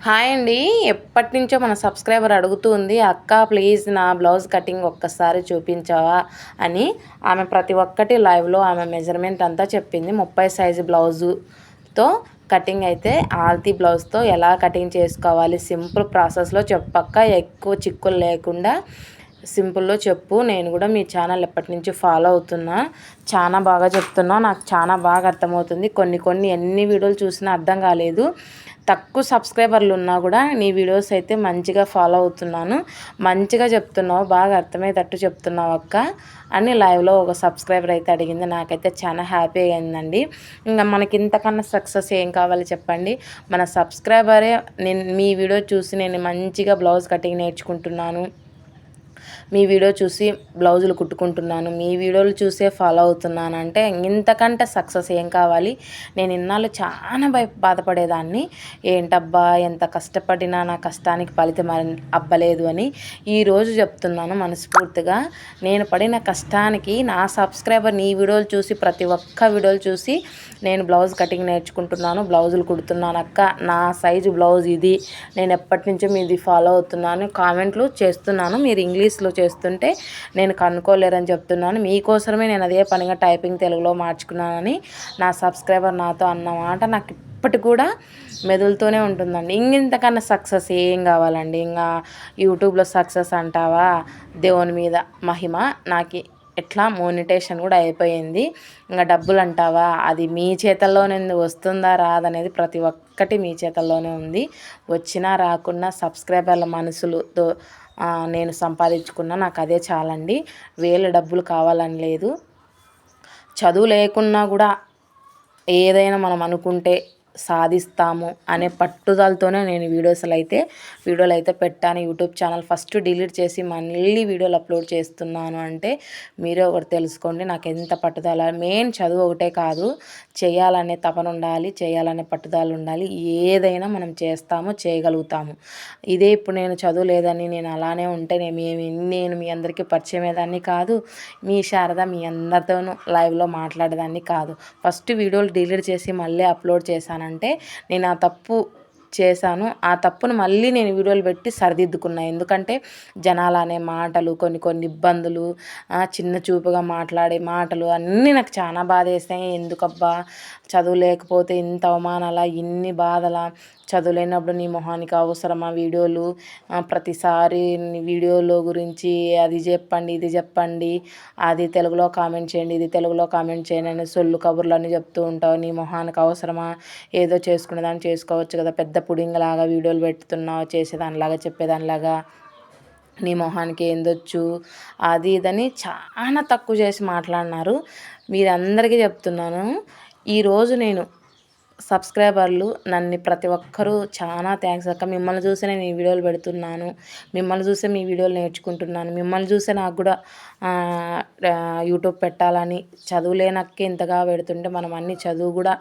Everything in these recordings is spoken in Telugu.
హాయ్ అండి. ఎప్పటి నుంచో మన సబ్స్క్రైబర్ అడుగుతుంది అక్క ప్లీజ్ నా బ్లౌజ్ కటింగ్ ఒక్కసారి చూపించావా? అని. ఆమె ప్రతి ఒక్కటి లైవ్లో ఆమె మెజర్మెంట్ అంతా చెప్పింది. ముప్పై సైజు బ్లౌజుతో కటింగ్ అయితే ఆల్తీ బ్లౌజ్తో ఎలా కటింగ్ చేసుకోవాలి సింపుల్ ప్రాసెస్లో చెప్పక్క ఎక్కువ చిక్కులు లేకుండా సింపుల్లో చెప్పు. నేను కూడా మీ ఛానల్ ఎప్పటి నుంచి ఫాలో అవుతున్నా చాలా బాగా చెప్తున్నా. నాకు చాలా బాగా అర్థమవుతుంది. కొన్ని కొన్ని ఎన్ని వీడియోలు చూసినా అర్థం కాలేదు. తక్కువ సబ్స్క్రైబర్లు ఉన్నా కూడా నీ వీడియోస్ అయితే మంచిగా ఫాలో అవుతున్నాను. మంచిగా చెప్తున్నావు బాగా అర్థమయ్యేటట్టు చెప్తున్నావు అక్క అని లైవ్లో ఒక సబ్స్క్రైబర్ అయితే అడిగింది. నాకైతే చాలా హ్యాపీ అయిందండి. ఇంకా మనకి ఇంతకన్నా సక్సెస్ ఏం కావాలి చెప్పండి? మన సబ్స్క్రైబరే నేను మీ వీడియో చూసి నేను మంచిగా బ్లౌజ్ కటింగ్ నేర్చుకుంటున్నాను. మీ వీడియో చూసి బ్లౌజులు కుట్టుకుంటున్నాను మీ వీడియోలు చూసే ఫాలో అవుతున్నాను అంటే ఇంతకంటే సక్సెస్ ఏం కావాలి? నేను ఇన్నాళ్ళు చాలా భయ బాధపడేదాన్ని. ఏంటబ్బా ఎంత కష్టపడినా నా కష్టానికి ఫలితం అబ్బలేదు అని ఈరోజు చెప్తున్నాను మనస్ఫూర్తిగా. నేను పడిన కష్టానికి నా సబ్స్క్రైబర్ నీ వీడియోలు చూసి ప్రతి ఒక్క వీడియోలు చూసి నేను బ్లౌజ్ కటింగ్ నేర్చుకుంటున్నాను బ్లౌజులు కుడుతున్నాను అక్క. నా సైజు బ్లౌజ్ ఇది. నేను ఎప్పటి నుంచో మీది ఫాలో అవుతున్నాను. కామెంట్లు చేస్తున్నాను. మీరు ఇంగ్లీష్ ఇంగ్లీష్లో చేస్తుంటే నేను కనుక్కోలేరని చెప్తున్నాను. మీకోసమే నేను అదే పనిగా టైపింగ్ తెలుగులో మార్చుకున్నానని నా సబ్స్క్రైబర్ నాతో అన్నమాట నాకు ఇప్పటికి కూడా మెదులుతూనే ఉంటుందండి. ఇంతకన్నా సక్సెస్ ఏం కావాలండి? ఇంకా యూట్యూబ్లో సక్సెస్ అంటావా? దేవుని మీద మహిమ నాకు ఎట్లా మోనిటేషన్ కూడా అయిపోయింది. ఇంకా డబ్బులు అంటావా? అది మీ చేతల్లోనే వస్తుందా? రాదనేది ప్రతి ఒక్కటి మీ చేతల్లోనే ఉంది. వచ్చినా రాకున్నా సబ్స్క్రైబర్ల మనసులతో నేను సంపాదించుకున్న నాకు అదే చాలండి. వేల డబ్బులు కావాలని లేదు. చదువు లేకున్నా కూడా ఏదైనా మనం అనుకుంటే సాధిస్తాము అనే పట్టుదలతోనే నేను వీడియోస్లు అయితే వీడియోలు అయితే పెట్టాను. యూట్యూబ్ ఛానల్ ఫస్ట్ డిలీట్ చేసి మళ్ళీ వీడియోలు అప్లోడ్ చేస్తున్నాను అంటే మీరే ఒకటి తెలుసుకోండి. నాకు ఎంత పట్టుదల మెయిన్ చదువు ఒకటే కాదు చేయాలనే తపన ఉండాలి చేయాలనే పట్టుదల ఉండాలి. ఏదైనా మనం చేస్తాము చేయగలుగుతాము. ఇదే ఇప్పుడు నేను చదువు లేదని నేను అలానే ఉంటే నేను నేను మీ అందరికీ పరిచయమేదాన్ని కాదు మీ శారద మీ అందరితోనూ లైవ్లో మాట్లాడేదాన్ని కాదు. ఫస్ట్ వీడియోలు డిలీట్ చేసి మళ్ళీ అప్లోడ్ చేశాను. అంటే నేను ఆ తప్పు చేశాను. ఆ తప్పును మళ్ళీ నేను వీడియోలు పెట్టి సరిదిద్దుకున్నాను ఎందుకంటే జనాలు అనే మాటలు కొన్ని కొన్ని ఇబ్బందులు చిన్న చూపుగా మాట్లాడే మాటలు అన్నీ నాకు చాలా బాధ వేస్తాయి ఎందుకబ్బా? చదువు లేకపోతే ఇంత అవమానాల? ఇన్ని బాధల? చదువులేనప్పుడు నీ మొహానికి అవసరమా వీడియోలు? ప్రతిసారి వీడియోలో గురించి అది చెప్పండి ఇది చెప్పండి. అది తెలుగులో కామెంట్ చేయండి ఇది తెలుగులో కామెంట్ చేయండి అని సొల్లు కబుర్లు అన్నీ చెప్తూ ఉంటావు. నీ మొహానికి అవసరమా? ఏదో చేసుకునేదాన్ని చేసుకోవచ్చు కదా పెద్ద పుడింగలాగా వీడియోలు పెడుతున్నావు చేసేదానిలాగా చెప్పేదానిలాగా నీ మొహానికి ఏందొచ్చు అది ఇదని చాలా తక్కువ చేసి మాట్లాడినారు. మీరందరికీ చెప్తున్నాను. ఈరోజు నేను సబ్స్క్రైబర్లు నన్ను ప్రతి ఒక్కరూ చాలా థ్యాంక్స్ అక్క. మిమ్మల్ని చూసే నేను ఈ వీడియోలు పెడుతున్నాను. మిమ్మల్ని చూసే మీ వీడియోలు నేర్చుకుంటున్నాను. మిమ్మల్ని చూసే నాకు కూడా యూట్యూబ్ పెట్టాలని చదువులేనక్కే ఇంతగా పెడుతుంటే మనం అన్ని చదువు కూడా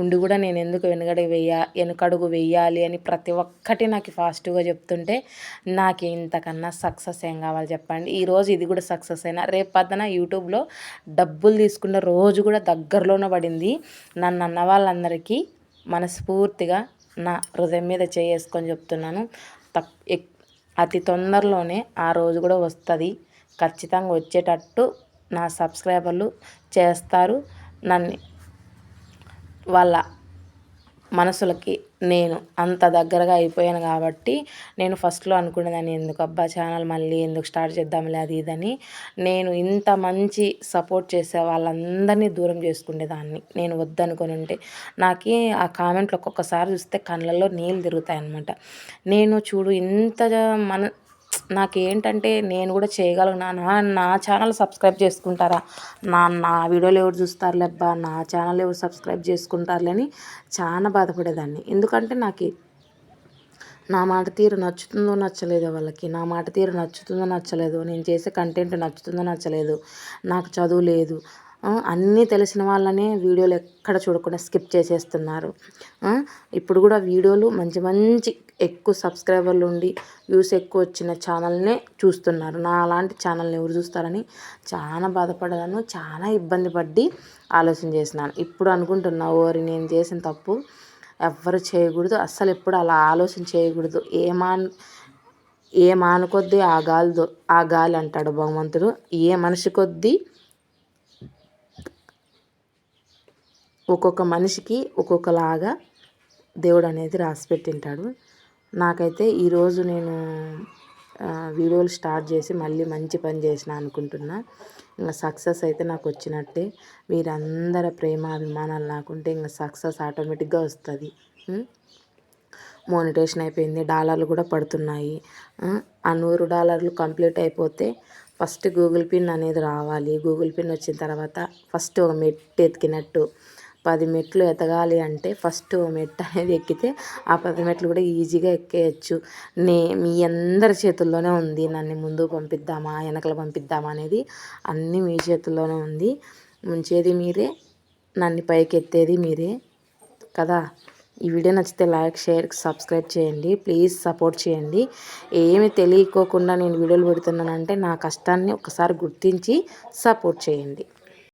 ఉండి కూడా నేను ఎందుకు వెనుకడు వెయ్య వెనుకడుగు వెయ్యాలి అని ప్రతి ఒక్కటి నాకు ఫాస్ట్గా చెప్తుంటే నాకు ఇంతకన్నా సక్సెస్ ఏం కావాలి చెప్పండి. ఈరోజు ఇది కూడా సక్సెస్ అయినా రేపు పద్దన యూట్యూబ్లో డబ్బులు తీసుకున్న రోజు కూడా దగ్గరలోనే పడింది. నన్ను అన్న వాళ్ళందరికీ మనస్ఫూర్తిగా నా హృదయం మీద చేసుకొని చెప్తున్నాను. తక్ అతి తొందరలోనే ఆ రోజు కూడా వస్తుంది. ఖచ్చితంగా వచ్చేటట్టు నా సబ్స్క్రైబర్లు చేస్తారు. నన్ను వాళ్ళ మనసులకి నేను అంత దగ్గరగా అయిపోయాను కాబట్టి నేను ఫస్ట్లో అనుకునేదాన్ని ఎందుకు అబ్బా ఛానల్ మళ్ళీ ఎందుకు స్టార్ట్ చేద్దాంలే అది ఇదని నేను ఇంత మంచి సపోర్ట్ చేసే వాళ్ళందరినీ దూరం చేసుకునేదాన్ని. నేను వద్దనుకొని ఉంటే నాకు ఆ కామెంట్లు ఒక్కొక్కసారి చూస్తే కళ్ళల్లో నీళ్ళు తిరుగుతాయి అనమాట నేను చూడు ఇంత మన నాకేంటంటే నేను కూడా చేయగలను. నా నా ఛానల్ సబ్స్క్రైబ్ చేసుకుంటారా? నా నా వీడియోలు ఎవరు చూస్తారు లేబ్బా నా ఛానల్ ఎవరు సబ్స్క్రైబ్ చేసుకుంటారులే అని చాలా బాధపడేదాన్ని. ఎందుకంటే నాకు నా మాట తీరు నచ్చుతుందో నచ్చలేదో వాళ్ళకి నా మాట తీరు నచ్చుతుందో నచ్చలేదు నేను చేసే కంటెంట్ నచ్చుతుందో నచ్చలేదు నాకు చదువు లేదు అన్నీ తెలిసిన వాళ్ళనే వీడియోలు ఎక్కడ చూడకుండా స్కిప్ చేసేస్తున్నారు. ఇప్పుడు కూడా వీడియోలు మంచి మంచి ఎక్కువ సబ్స్క్రైబర్లు ఉండి వ్యూస్ ఎక్కువ వచ్చిన ఛానల్నే చూస్తున్నారు. నా అలాంటి ఛానల్ని ఎవరు చూస్తారని చాలా బాధపడ్డాను చాలా ఇబ్బంది పడి ఆలోచన చేసినాను ఇప్పుడు అనుకుంటున్నా ఓరి నేను చేసిన తప్పు ఎవ్వరు చేయకూడదు అస్సలు ఎప్పుడు అలా ఆలోచన చేయకూడదు. ఏ ఏ మాను కొద్దీ ఆ గాలిదో ఆ గాలి అంటాడు భగవంతుడు. ఏ మనిషి కొద్దీ ఒక్కొక్క మనిషికి ఒక్కొక్కలాగా దేవుడు అనేది రాసి పెట్టింటాడు నాకైతే ఈరోజు నేను వీడియోలు స్టార్ట్ చేసి మళ్ళీ మంచి పని చేసిన అనుకుంటున్నా. ఇంకా సక్సెస్ అయితే నాకు వచ్చినట్టే మీరందరి ప్రేమ అభిమానాలు నాకుంటే ఇంకా సక్సెస్ ఆటోమేటిక్గా వస్తుంది. మోనిటేషన్ అయిపోయింది డాలర్లు కూడా పడుతున్నాయి. ఆ, నూరు డాలర్లు కంప్లీట్ అయిపోతే ఫస్ట్ గూగుల్ పిన్ అనేది రావాలి. గూగుల్ పిన్ వచ్చిన తర్వాత ఫస్ట్ ఒక మెట్టు ఎతికినట్టు పది మెట్లు ఎతగాలి అంటే ఫస్ట్ ఓ మెట్టు అనేది ఎక్కితే ఆ పది మెట్లు కూడా ఈజీగా ఎక్కేయచ్చు. నే మీ అందరి చేతుల్లోనే ఉంది నన్ను ముందు పంపిద్దామా వెనకలు పంపిద్దామా అనేది అన్నీ మీ చేతుల్లోనే ఉంది. ముంచేది మీరే నన్ను పైకి ఎత్తేది మీరే కదా. ఈ వీడియో నచ్చితే లైక్ షేర్ సబ్స్క్రైబ్ చేయండి. ప్లీజ్ సపోర్ట్ చేయండి. ఏమి తెలియకోకుండా నేను వీడియోలు పెడుతున్నానంటే నా కష్టాన్ని ఒకసారి గుర్తించి సపోర్ట్ చేయండి.